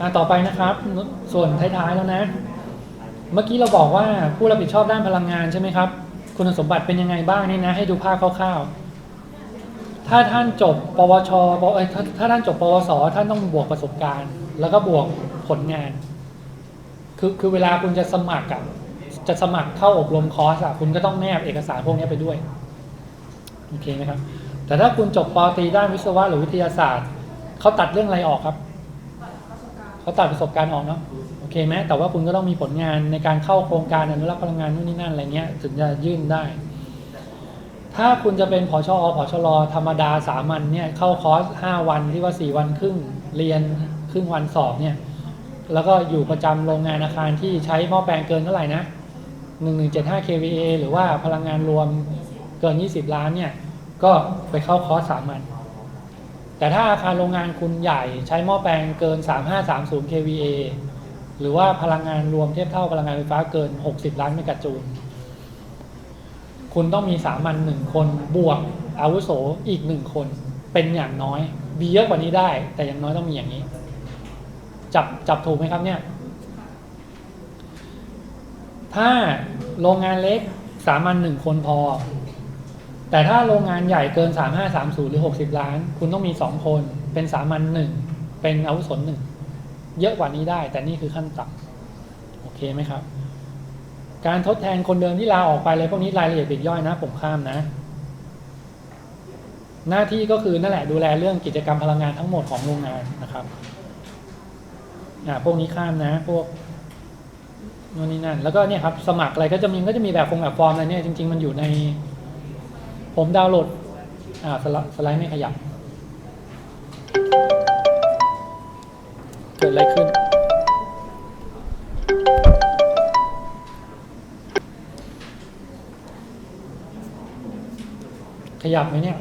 อะต่อไปนะครับ ส่วนท้ายๆแล้วนะ เมื่อกี้เราบอกว่าผู้รับผิดชอบด้านพลังงานใช่ไหมครับ คุณสมบัติเป็นยังไงบ้างนี่นะ ให้ดูภาพคร่าวๆ ถ้าท่านจบ ปวชปเอ้ยถ้าถ้าท่านจบ ปวส ท่านต้องบวกประสบการณ์ แล้วก็บวกผลงาน คือคือเวลาคุณจะสมัครกับจะสมัครเข้าอบรมคอร์สอะคุณก็ต้องแนบเอกสารพวกนี้ไปด้วยโอเคไหมครับ แต่ถ้าคุณจบปตรีด้านวิศวะหรือวิทยาศาสตร์เขาตัดเรื่องอะไรออกครับ เขาตัดประสบการณ์ออกเนาะโอเคไหมแต่ว่าคุณก็ต้องมีผลงานในการเข้าโครงการอนุรักษ์พลังงานนู่นนี่นั่นอะไรเงี้ยถึงจะยื่นได้ ถ้าคุณจะเป็นผอชอผอชรธรรมดาสามัญเนี่ยเข้าคอร์สห้าวันที่ว่าสี่วันครึ่งเรียนครึ่งวันสอบเนี่ยแล้วก็อยู่ประจำโรงงานอาคารที่ใช้หม้อแปลงเกินเท่าไหร่นะ1175 kVA หรือว่าพลังงานรวมเกิน 20 ล้านเนี่ยก็ไปเข้าคอร์สสามัญ แต่ถ้าอาคารโรงงานคุณใหญ่ใช้หม้อแปลงเกิน 3530 kVA หรือว่าพลังงานรวมเทียบเท่าพลังงานไฟฟ้าเกิน 60 ล้านเมกะจูล คุณต้องมีสามัญหนึ่งคนบวกอาวุโสอีกหนึ่งคนเป็นอย่างน้อยมีเยอะกว่านี้ได้ แต่อย่างน้อยต้องมีอย่างนี้ จับจับถูกไหมครับเนี่ย ถ้าโรงงานเล็กสามัญหนึ่งคนพอ แต่ถ้าโรงงานใหญ่เกิน 3530 หรือ 60 ล้าน คุณต้องมี 2 คน เป็นสามัญหนึ่ง เป็นอาวุโสหนึ่ง เยอะกว่านี้ได้ แต่นี่คือขั้นต่ำโอเคไหมครับ การทดแทนคนเดิมที่ลาออกไปเลยพวกนี้รายละเอียดปลีกย่อยนะ ผมข้ามนะ หน้าที่ก็คือนั่นแหละดูแลเรื่องกิจกรรมพลังงานทั้งหมดของโรงงานนะครับอ่าพวกนี้ข้ามนะ พวกนู่นนี่นั่น แล้วก็เนี่ยครับสมัครอะไรก็จะมีก็จะมีแบบฟงแบบฟอร์มอะไรเนี่ยจริง ๆ มันอยู่ใน ผมดาวน์โหลดอ่าสไลด์สไลด์ไม่ขยับ เกิดอะไรขึ้น ขยับไหมเนี่ย